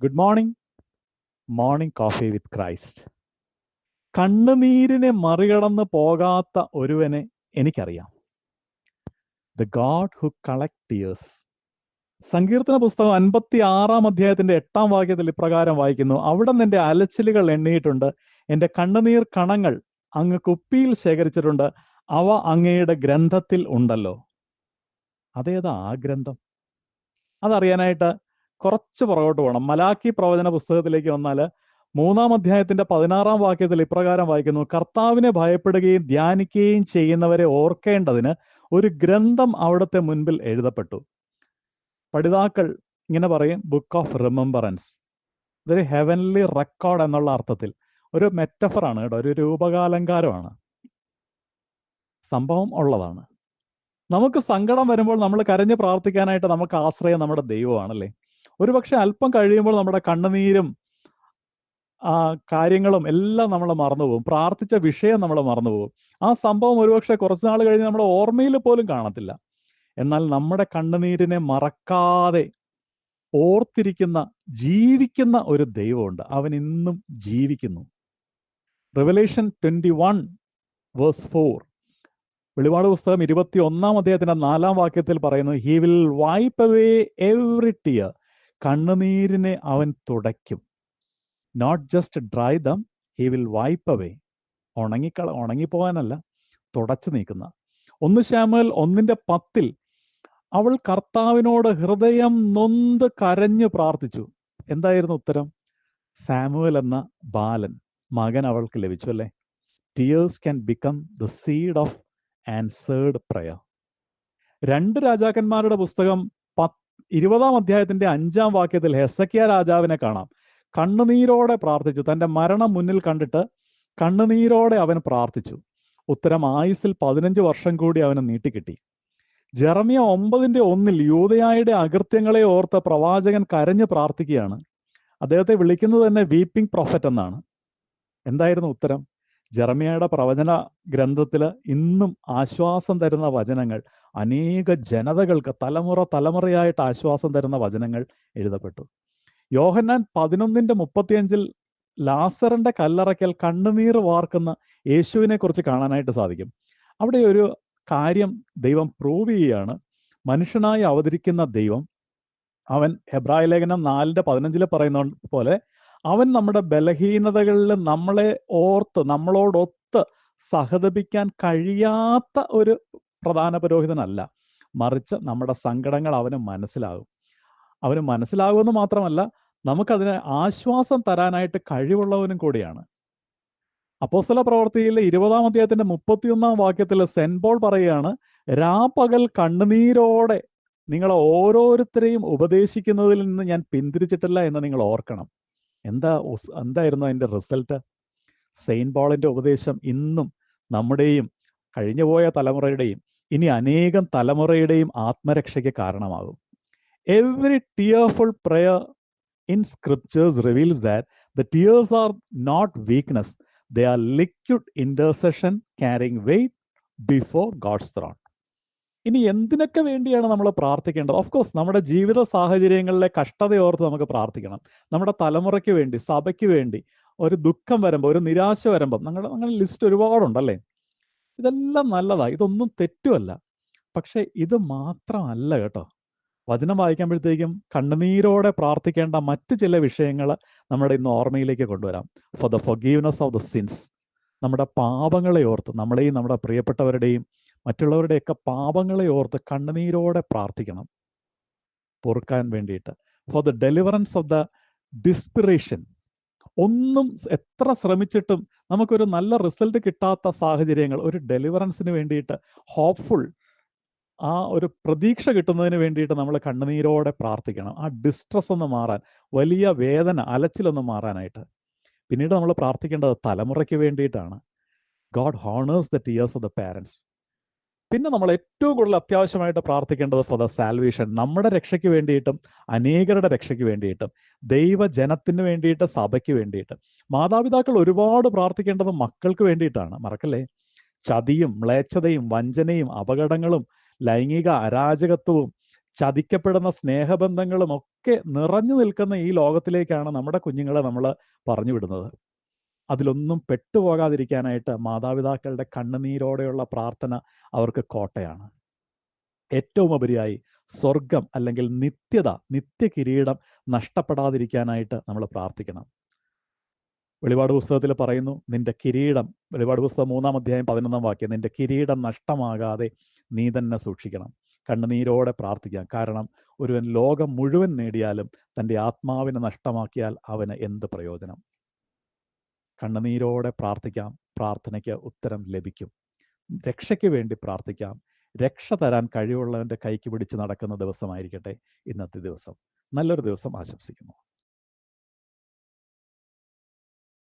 Good morning morning coffee with Christ കണ്ണുനീരിനെ മറികടന്ന് പോകാത്ത ഒരുവനെ എനിക്കറിയാം. The God who collect tears സങ്കീർത്തന പുസ്തകം അൻപത്തി ആറാം അധ്യായത്തിന്റെ എട്ടാം വാക്യത്തിൽ ഇപ്രകാരം വായിക്കുന്നു. അവിടെ നിന്ന് എന്റെ അലച്ചിലുകൾ എണ്ണിയിട്ടുണ്ട്. എന്റെ കണ്ണുനീർ കണങ്ങൾ അങ്ങ് കുപ്പിയിൽ ശേഖരിച്ചിട്ടുണ്ട്. അവ അങ്ങയുടെ ഗ്രന്ഥത്തിൽ ഉണ്ടല്ലോ. അതേതാ ആ ഗ്രന്ഥം? അതറിയാനായിട്ട് കുറച്ച് പുറകോട്ട് പോകണം. മലാക്കി പ്രവചന പുസ്തകത്തിലേക്ക് വന്നാൽ മൂന്നാം അധ്യായത്തിന്റെ പതിനാറാം വാക്യത്തിൽ ഇപ്രകാരം വായിക്കുന്നു. കർത്താവിനെ ഭയപ്പെടുകയും ധ്യാനിക്കുകയും ചെയ്യുന്നവരെ ഓർക്കേണ്ടതിന് ഒരു ഗ്രന്ഥം അവിടുത്തെ മുൻപിൽ എഴുതപ്പെട്ടു. പഠിതാക്കൾ ഇങ്ങനെ പറയും ബുക്ക് ഓഫ് റിമംബറൻസ് ഇതൊരു ഹെവൻലി റെക്കോർഡ് എന്നുള്ള അർത്ഥത്തിൽ. ഒരു മെറ്റഫറാണ് കേട്ടോ ഒരു രൂപകാലങ്കാരമാണ്. സംഭവം ഉള്ളതാണ്. നമുക്ക് സങ്കടം വരുമ്പോൾ നമ്മൾ കരഞ്ഞ് പ്രാർത്ഥിക്കാനായിട്ട് നമുക്ക് ആശ്രയം നമ്മുടെ ദൈവമാണല്ലേ? ഒരുപക്ഷെ അല്പം കഴിയുമ്പോൾ നമ്മുടെ കണ്ണുനീരും ആ കാര്യങ്ങളും എല്ലാം നമ്മൾ മറന്നുപോകും. പ്രാർത്ഥിച്ച വിഷയം നമ്മൾ മറന്നുപോകും. ആ സംഭവം ഒരുപക്ഷെ കുറച്ച് നാൾ കഴിഞ്ഞ് നമ്മുടെ ഓർമ്മയിൽ പോലും കാണത്തില്ല. എന്നാൽ നമ്മുടെ കണ്ണുനീരിനെ മറക്കാതെ ഓർത്തിരിക്കുന്ന ജീവിക്കുന്ന ഒരു ദൈവമുണ്ട്. അവൻ ഇന്നും ജീവിക്കുന്നു. Revelation twenty one verse four. വെളിപാട് പുസ്തകം ഇരുപത്തി ഒന്നാം അദ്ദേഹത്തിന്റെ നാലാം വാക്യത്തിൽ പറയുന്നു he will wipe away every tear കണ്ണുനീരിനെ അവൻ തുടയ്ക്കും. Not just dry them he will wipe away ഉണങ്ങിക്കള ഉണങ്ങിപ്പോകാനല്ല തുടച്ചു നീക്കുന്ന. ഒന്ന് ശ്യാമൽ ഒന്നിന്റെ പത്തിൽ അവൾ കർത്താവിനോട് ഹൃദയം നൊന്ത് കരഞ്ഞു പ്രാർത്ഥിച്ചു. എന്തായിരുന്നു ഉത്തരം? സാമുവൽ എന്ന ബാലൻ മകൻ അവൾക്ക് ലഭിച്ചു അല്ലേ? Tears can become the seed of answered prayer രണ്ട് രാജാക്കന്മാരുടെ പുസ്തകം ഇരുപതാം അധ്യായത്തിന്റെ അഞ്ചാം വാക്യത്തിൽ ഹെസക്കിയ രാജാവിനെ കാണാം. കണ്ണുനീരോടെ പ്രാർത്ഥിച്ചു. തന്റെ മരണം മുന്നിൽ കണ്ടിട്ട് കണ്ണുനീരോടെ അവൻ പ്രാർത്ഥിച്ചു. ഉത്തരം ആയുസിൽ പതിനഞ്ച് വർഷം കൂടി അവന് നീട്ടിക്കിട്ടി. ജെറമിയ ഒമ്പതിന്റെ ഒന്നിൽ യൂതയായുടെ അകൃത്യങ്ങളെ ഓർത്ത് പ്രവാചകൻ കരഞ്ഞു പ്രാർത്ഥിക്കുകയാണ്. അദ്ദേഹത്തെ വിളിക്കുന്നത് തന്നെ വീപ്പിംഗ് പ്രൊഫറ്റ് എന്നാണ്. എന്തായിരുന്നു ഉത്തരം? ജെറമിയയുടെ പ്രവചന ഗ്രന്ഥത്തിൽ ഇന്നും ആശ്വാസം തരുന്ന വചനങ്ങൾ അനേക ജനതകൾക്ക് തലമുറ തലമുറയായിട്ട് ആശ്വാസം തരുന്ന വചനങ്ങൾ എഴുതപ്പെട്ടു. യോഹന്നാൻ പതിനൊന്നിന്റെ മുപ്പത്തിയഞ്ചിൽ ലാസറിന്റെ കല്ലറയ്ക്കൽ കണ്ണുനീർ വാർക്കുന്ന യേശുവിനെ കുറിച്ച് കാണാനായിട്ട് സാധിക്കും. അവിടെ ഒരു കാര്യം ദൈവം പ്രൂവ് ചെയ്യുകയാണ്. മനുഷ്യനായി അവതരിക്കുന്ന ദൈവം അവൻ ഹെബ്രായ ലേഖനം നാലിന്റെ പതിനഞ്ചിൽ പറയുന്ന പോലെ അവൻ നമ്മുടെ ബലഹീനതകളിൽ നമ്മളെ ഓർത്ത് നമ്മളോടൊത്ത് സഹതപിക്കാൻ കഴിയാത്ത ഒരു പ്രധാന പുരോഹിതനല്ല. മറിച്ച് നമ്മുടെ സങ്കടങ്ങൾ അവന് മനസ്സിലാകും. അവന് മനസ്സിലാകുമെന്ന് മാത്രമല്ല നമുക്കതിനെ ആശ്വാസം തരാനായിട്ട് കഴിവുള്ളവനും കൂടിയാണ്. അപ്പോസ്തല പ്രവർത്തിയിലെ ഇരുപതാം അധ്യായത്തിന്റെ മുപ്പത്തിയൊന്നാം വാക്യത്തിൽ സെന്റ് പോൾ പറയുകയാണ് രാപ്പകൽ കണ്ണുനീരോടെ നിങ്ങളെ ഓരോരുത്തരെയും ഉപദേശിക്കുന്നതിൽ നിന്ന് ഞാൻ പിന്തിരിച്ചിട്ടില്ല എന്ന് നിങ്ങൾ ഓർക്കണം. എന്താ എന്തായിരുന്നു അതിന്റെ റിസൾട്ട് സെയിൻ പോളിന്റെ ഉപദേശം ഇന്നും നമ്മുടെയും കഴിഞ്ഞുപോയ തലമുറയുടെയും ഇനി അനേകം തലമുറയുടെയും ആത്മരക്ഷയ്ക്ക് കാരണമാകും. Every tearful prayer in scriptures reveals that the tears are not weakness they are liquid intercession carrying weight before God's throne ഇനി എന്തിനൊക്കെ വേണ്ടിയാണ് നമ്മൾ പ്രാർത്ഥിക്കേണ്ടത്? ഓഫ് കോഴ്സ് നമ്മുടെ ജീവിത സാഹചര്യങ്ങളിലെ കഷ്ടതയോർത്ത് നമുക്ക് പ്രാർത്ഥിക്കണം. നമ്മുടെ തലമുറയ്ക്ക് വേണ്ടി സഭയ്ക്ക് വേണ്ടി ഒരു ദുഃഖം വരുമ്പോൾ ഒരു നിരാശ വരുമ്പോൾ നിങ്ങളുടെ അങ്ങനെ ലിസ്റ്റ് ഒരുപാടുണ്ടല്ലേ? ഇതെല്ലാം നല്ലതാ. ഇതൊന്നും തെറ്റുമല്ല പക്ഷെ ഇത് മാത്രമല്ല കേട്ടോ. വചനം വായിക്കുമ്പോഴത്തേക്കും കണ്ണുനീരോടെ പ്രാർത്ഥിക്കേണ്ട മറ്റ് ചില വിഷയങ്ങൾ നമ്മുടെ ഇന്ന് ഓർമ്മയിലേക്ക് കൊണ്ടുവരാം. For the forgiveness of the sins നമ്മുടെ പാപങ്ങളെ ഓർത്ത് നമ്മളെയും നമ്മുടെ പ്രിയപ്പെട്ടവരുടെയും മറ്റുള്ളവരുടെയൊക്കെ പാപങ്ങളെ ഓർത്ത് കണ്ണുനീരോടെ പ്രാർത്ഥിക്കണം. പൊറുക്കാൻ വേണ്ടിയിട്ട്. For the deliverance of the desperation ഒന്നും എത്ര ശ്രമിച്ചിട്ടും നമുക്കൊരു നല്ല റിസൾട്ട് കിട്ടാത്ത സാഹചര്യങ്ങൾ ഒരു ഡെലിവറൻസിന് വേണ്ടിയിട്ട് ഹോപ്പ്ഫുൾ ആ ഒരു പ്രതീക്ഷ കിട്ടുന്നതിന് വേണ്ടിയിട്ട് നമ്മൾ കണ്ണുനീരോടെ പ്രാർത്ഥിക്കണം. ആ ഡിസ്ട്രസ് ഒന്ന് മാറാൻ വലിയ വേദന അലച്ചിലൊന്ന് മാറാനായിട്ട്. പിന്നീട് നമ്മൾ പ്രാർത്ഥിക്കേണ്ടത് തലമുറയ്ക്ക് വേണ്ടിയിട്ടാണ്. God honours the tears of the parents പിന്നെ നമ്മൾ ഏറ്റവും കൂടുതൽ അത്യാവശ്യമായിട്ട് പ്രാർത്ഥിക്കേണ്ടത് ഫോർ ദ സാൽവേഷൻ നമ്മുടെ രക്ഷയ്ക്ക് വേണ്ടിയിട്ടും അനേകരുടെ രക്ഷയ്ക്ക് വേണ്ടിയിട്ടും ദൈവജനത്തിന് വേണ്ടിയിട്ട് സഭയ്ക്ക് വേണ്ടിയിട്ട്. മാതാപിതാക്കൾ ഒരുപാട് പ്രാർത്ഥിക്കേണ്ടത് മക്കൾക്ക് വേണ്ടിയിട്ടാണ്. മറക്കല്ലേ? ചതിയും മ്ലേച്ഛതയും വഞ്ചനയും അപകടങ്ങളും ലൈംഗിക അരാജകത്വവും ചതിക്കപ്പെടുന്ന സ്നേഹബന്ധങ്ങളും ഒക്കെ നിറഞ്ഞു നിൽക്കുന്ന ഈ ലോകത്തിലേക്കാണ് നമ്മുടെ കുഞ്ഞുങ്ങളെ നമ്മൾ പറഞ്ഞു വിടുന്നത്. അതിലൊന്നും പെട്ടുപോകാതിരിക്കാനായിട്ട് മാതാപിതാക്കളുടെ കണ്ണുനീരോടെയുള്ള പ്രാർത്ഥന അവർക്ക് കോട്ടയാണ്. ഏറ്റവും ഉപരിയായി സ്വർഗം അല്ലെങ്കിൽ നിത്യത നിത്യകിരീടം നഷ്ടപ്പെടാതിരിക്കാനായിട്ട് നമ്മൾ പ്രാർത്ഥിക്കണം. വെളിപാട് പുസ്തകത്തിൽ പറയുന്നു നിന്റെ കിരീടം വെളിപാട് പുസ്തകം മൂന്നാം അധ്യായം പതിനൊന്നാം വാക്യം നിന്റെ കിരീടം നഷ്ടമാകാതെ നീ തന്നെ സൂക്ഷിക്കണം. കണ്ണുനീരോടെ പ്രാർത്ഥിക്കാം. കാരണം ഒരുവൻ ലോകം മുഴുവൻ നേടിയാലും തന്റെ ആത്മാവിനെ നഷ്ടമാക്കിയാൽ അവന് എന്ത് പ്രയോജനം? കണ്ണുനീരോടെ പ്രാർത്ഥിക്കാം. പ്രാർത്ഥനയ്ക്ക് ഉത്തരം ലഭിക്കും. രക്ഷയ്ക്ക് വേണ്ടി പ്രാർത്ഥിക്കാം. രക്ഷ തരാൻ കഴിവുള്ളവന്റെ കൈക്ക് പിടിച്ച് നടക്കുന്ന ദിവസമായിരിക്കട്ടെ ഇന്നത്തെ ദിവസം. നല്ലൊരു ദിവസം ആശംസിക്കുന്നു.